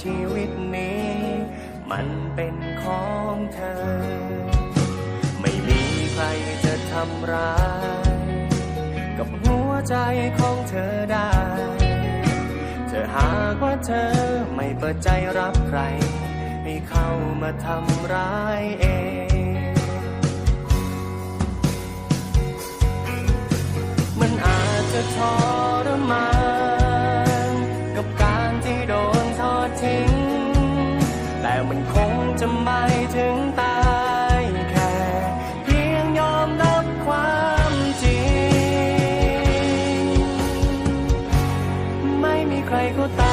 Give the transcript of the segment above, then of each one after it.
ชีวิตนี้ มันเป็นของเธอ ไม่มีใครจะทำร้าย กับหัวใจของเธอได้ เธอหากว่าเธอไม่เปิดใจรับใคร ให้เข้ามาทำร้ายเองมันอาจจะทรมาน คงจะไมถึงตายแค่เพียงยอมรับความจริง ไม่มีใครก็ตา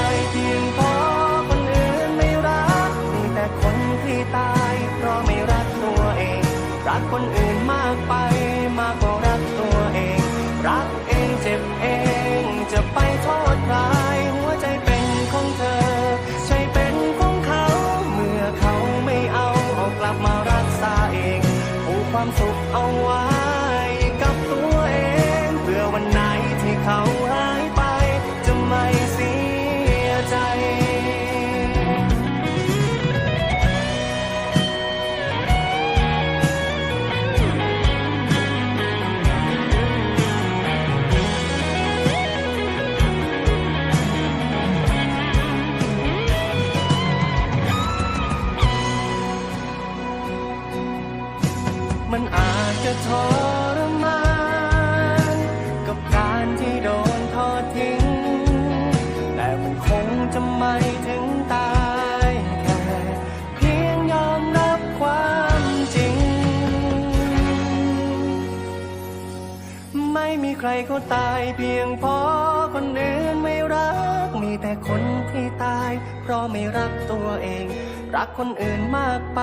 ใครเขาตายเพียงพราะคนอื่นไม่รัก มีแต่คนที่ตาย เพราะไม่รักตัวเอง รักคนอื่นมากไป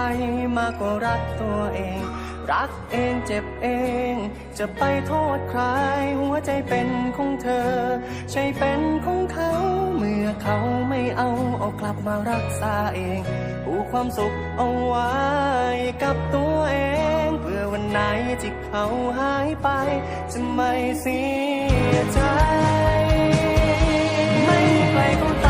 มากกว่ารักตัวเอง รักเองเจ็บเอง จะไปโทษใคร หัวใจเป็นของเธอ ใช่เป็นของเขา เมื่อเขาไม่เอาเอากลับมารักษาเองผูกความสุขเอาไว้กับตัวเอง วันไหนที่เขาหายไป จะไม่เสียใจ ไม่มีใครเขาตา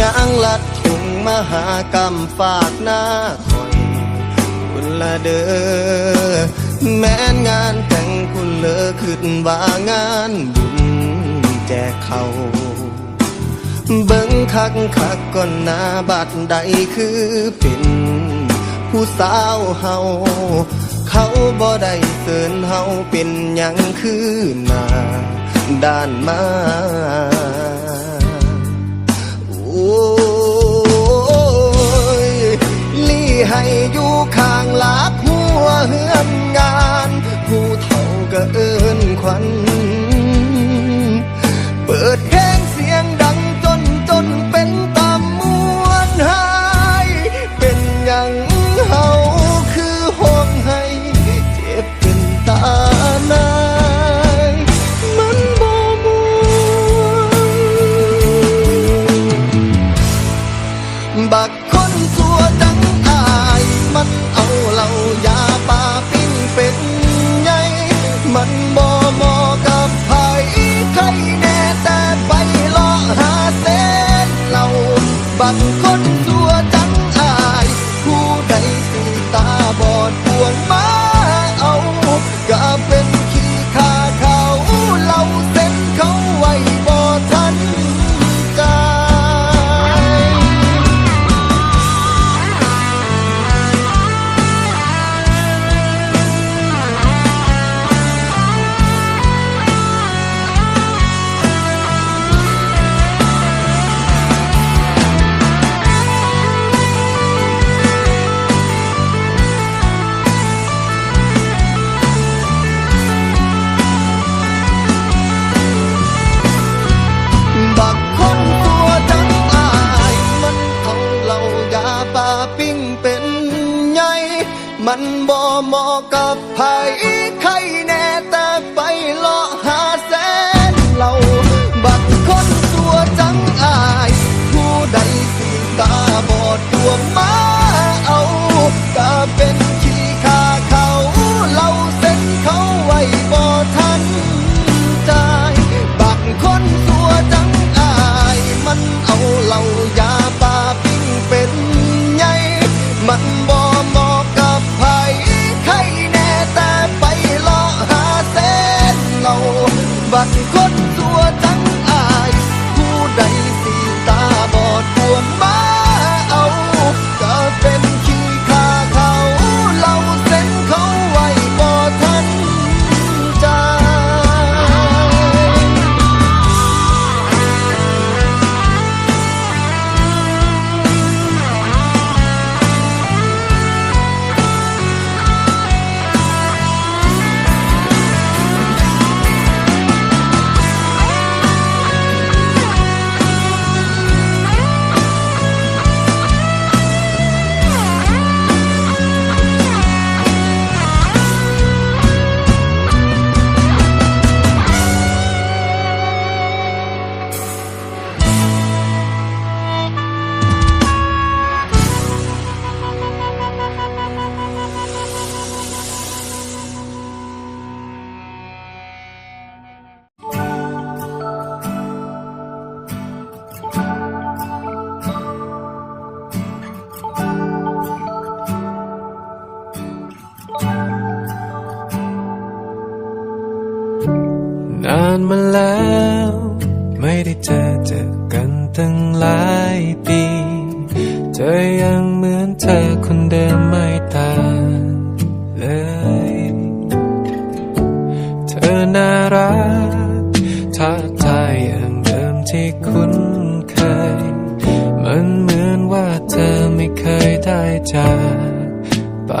ยางลัดถุงมหากรรมฝากหน้าคนคุณละเด้อแม้นงานแต่งคุณเลอขึ้นว่างานบุญแจกเขาเบิ้งคักคักก่อนหน้าบัตรใดคือเป็นผู้สาวเฮาเขาบ่ได้เสินเฮาเป็นยังคือหนาด้านมา คนตัวดังอายมัน มันบ่เหมาะกับไผใครแน่แต่ไปเลาะหาแสนเราบัดคนตัวจังอาย ผู้ใดสิตาบอดตัวงมา Bakit ko ท่อย่างเดิมที่คุ้นเคย มันเหมือนว่าเธอไม่เคยได้จากไป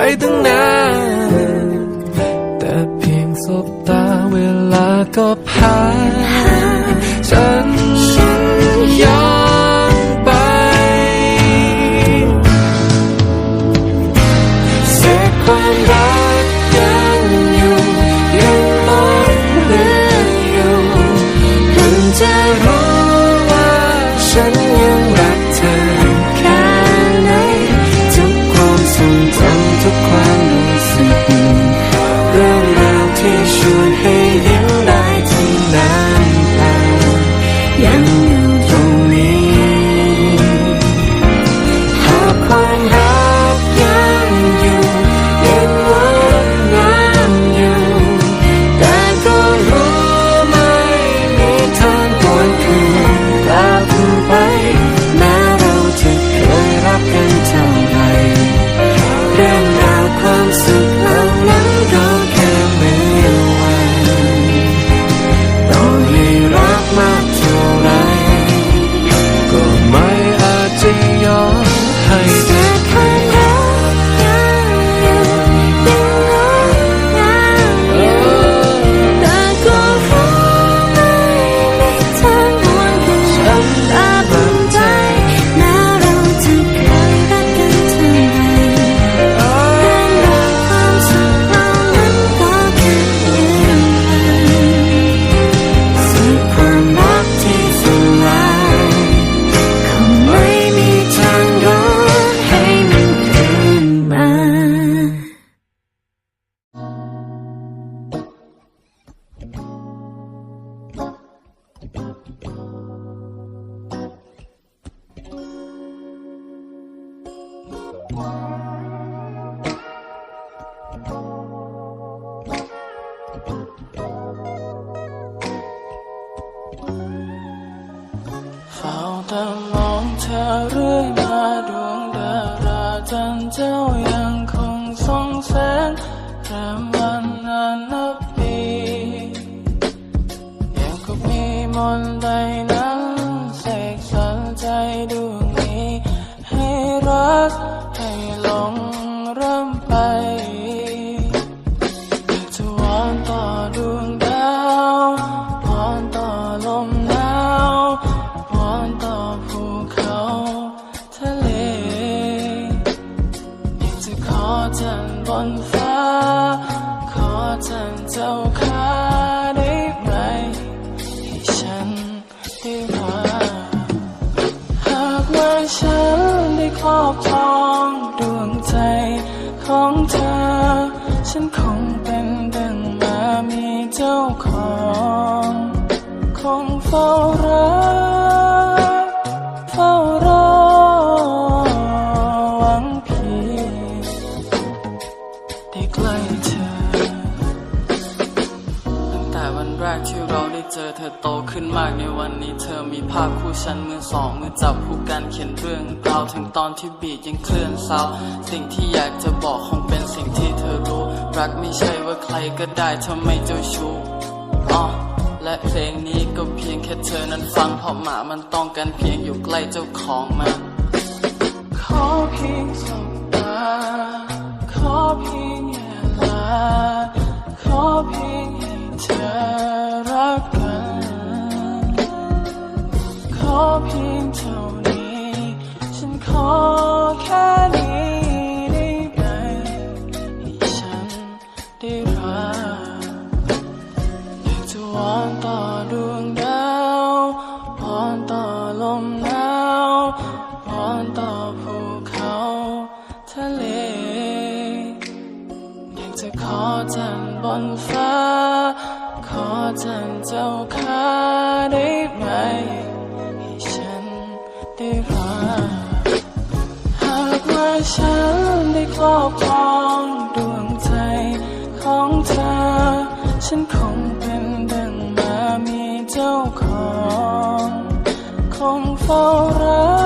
ไปตั้งนาน แต่เพียงสบตาเวลาก็ผ่าน ตามองเธอเรื่อยมาดวง เฝ้ารอเฝ้ารอหวังเพียงได้ใกล้เธอ ตั้งแต่วันแรกที่เราได้เจอเธอโตขึ้นมากในวันนี้เธอมีภาพคู่ฉันมือสองมือจับคู่กันเขียนเรื่องราวถึงตอนที่บีดยังเคลื่อนเศร้าสิ่งที่อยากจะบอกคงเป็นสิ่งที่เธอรู้ รักไม่ใช่ว่าใครก็ได้ทำไมเจ้าชู้อ๋อและเพลงนี้ ค่เธอนั้นฟังเพราะหมามันต้องการเพียงอยู่ใกล้เจ้าของมา ขอเพียงสอะเล อยากจะขอจันบนฟ้า ขอจันเจ้าข้าได้ไหม ให้ฉันได้รักหากว่าฉันได้ครอบครองดวงใจของเธอ ฉันคงเป็นดังมามีเจ้าของ คงเฝ้ารัก